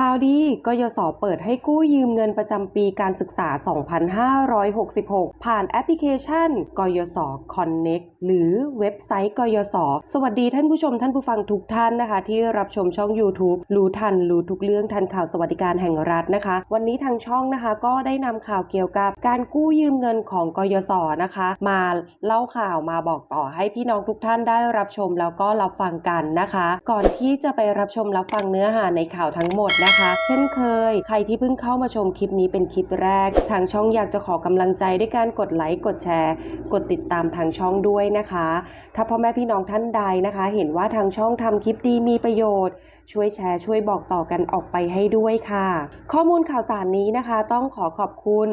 ข่าวดีกยศเปิดให้กู้ยืมเงินประจำปีการศึกษา 2566 ผ่านแอปพลิเคชันกยศ Connect หรือเว็บไซต์กยศ สวัสดีท่านผู้ชมท่านผู้ฟังทุกท่านนะคะ ที่รับชมช่อง YouTube รู้ทันรู้ทุกเรื่องทันข่าวสวัสดิการแห่งรัฐนะคะ วันนี้ทางช่องนะคะก็ได้นำข่าวเกี่ยวกับการกู้ยืมเงินของกยศนะคะ มาเล่าข่าวมาบอกต่อให้พี่น้องทุกท่านได้รับชมแล้วก็รับฟังกันนะคะ ก่อนที่จะไปรับชมรับฟังเนื้อหาในข่าวทั้งหมดนะคะ เช่นเคย ใครที่เพิ่งเข้ามาชมคลิปนี้เป็นคลิปแรก ทางช่องอยากจะขอกำลังใจด้วยการกดไลค์กดแชร์ กดติดตามทางช่องด้วยนะคะ ถ้าพ่อแม่พี่น้องท่านใดนะคะ เห็นว่าทางช่องทำคลิปดีมีประโยชน์ ช่วยแชร์ช่วยบอกต่อกันออกไปให้ด้วยค่ะ ข้อมูลข่าวสารนี้นะคะ ต้องขอขอบคุณ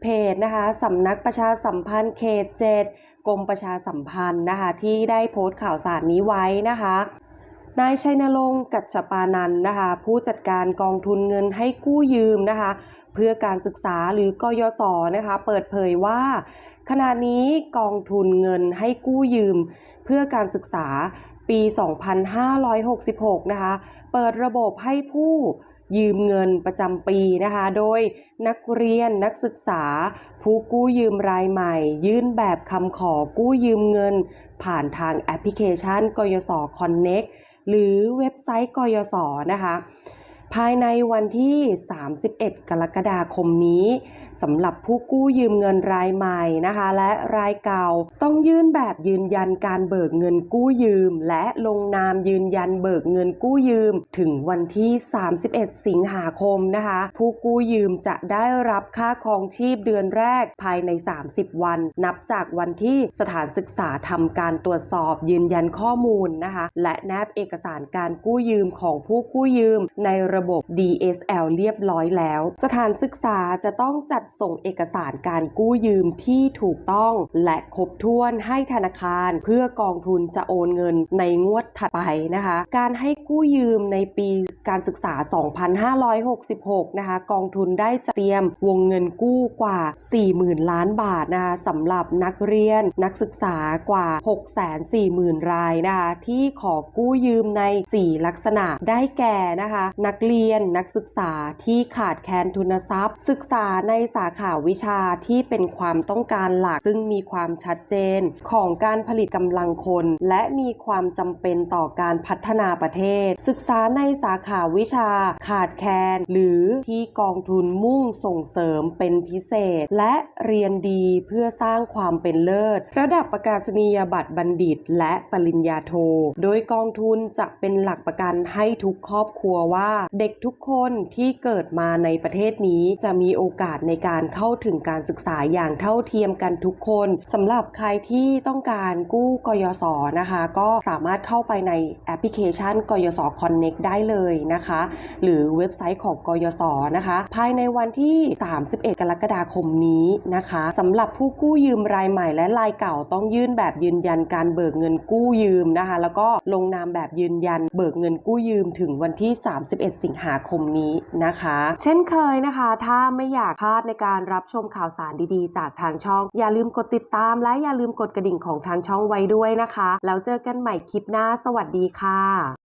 เพจนะคะสำนักประชาสัมพันธ์เขต7กรมประชาสัมพันธ์นะคะ ที่ได้โพสต์ข่าวสารนี้ไว้นะคะ นายชัยนรงค์กัจจปานันนะคะ ผู้จัดการกองทุนเงินให้กู้ยืมนะคะ เพื่อการศึกษาหรือกยศนะคะ เปิดเผยว่า ขณะนี้กองทุนเงินให้กู้ยืม เพื่อการศึกษาปี 2566 นะคะ เปิดระบบให้ผู้ยืมเงินประจำปีนะคะ โดยนักเรียนนักศึกษา ผู้กู้ยืมรายใหม่ ยื่นแบบคำขอกู้ยืมเงิน ผ่านทางแอปพลิเคชันกยศ Connect หรือเว็บไซต์กยศนะคะ ภายในวันที่ 31 กรกฎาคมนี้สำหรับผู้กู้ยืมเงินรายใหม่นะคะ และรายเก่าต้องยื่นแบบยืนยันการเบิกเงินกู้ยืม และลงนามยืนยันเบิกเงินกู้ยืม ถึงวันที่ 31 สิงหาคมนะคะ ผู้กู้ยืมจะได้รับค่าครองชีพเดือนแรกภายใน 30 วัน นับจากวันที่สถานศึกษาทำการตรวจสอบยืนยันข้อมูลนะคะ และแนบเอกสารการกู้ยืมของผู้กู้ยืมในระระบบ DSL เรียบร้อยแล้ว สถานศึกษาจะต้องจัดส่งเอกสารการกู้ยืมที่ถูกต้องและครบถ้วนให้ธนาคาร เพื่อกองทุนจะโอนเงินในงวดถัดไปนะคะ การให้กู้ยืมในปีการศึกษา 2566 นะคะ กองทุนได้จเตรียมวงเงินกู้กว่า 40,000 ล้านบาทนะคะสำหรับนักเรียนนักศึกษากว่า 640,000 รายนะคะที่ขอกู้ยืมใน 4 ลักษณะได้แก่นะคะ นักเเรียนนักศึกษาที่ขาดแคลนทุนทรัพย์ ศึกษาในสาขาวิชาที่เป็นความต้องการหลัก ซึ่งมีความชัดเจนของการผลิตกำลังคน และมีความจำเป็นต่อการพัฒนาประเทศ ศึกษาในสาขาวิชาขาดแคลนหรือที่กองทุนมุ่งส่งเสริมเป็นพิเศษ และเรียนดีเพื่อสร้างความเป็นเลิศ ระดับประกาศนียบัตรบัณฑิต และปริญญาโท โดยกองทุนจะเป็นหลักประกันให้ทุกครอบครัวว่าเด็กทุกคนที่เกิดมาในประเทศนี้จะมีโอกาสในการเข้าถึงการศึกษาอย่างเท่าเทียมกันทุกคนสำหรับใครที่ต้องการกู้กยศนะคะ ก็สามารถเข้าไปในแอปพลิเคชันกยศ Connect ได้เลยนะคะ หรือเว็บไซต์ของกยศนะคะ ภายในวันที่ 31 กรกฎาคมนี้นะคะสำหรับผู้กู้ยืมรายใหม่และรายเก่าต้องยื่นแบบยืนยันการเบิกเงินกู้ยืมนะคะ แล้วก็ลงนามแบบยืนยันเบิกเงินกู้ยืมถึงวันที่ 31 สิงหาคมนี้นะคะ เช่นเคยนะคะ ถ้าไม่อยากพลาดในการรับชมข่าวสารดีๆ จากทางช่อง อย่าลืมกดติดตามและอย่าลืมกดกระดิ่งของทางช่องไว้ด้วยนะคะ แล้วเจอกันใหม่คลิปหน้า สวัสดีค่ะ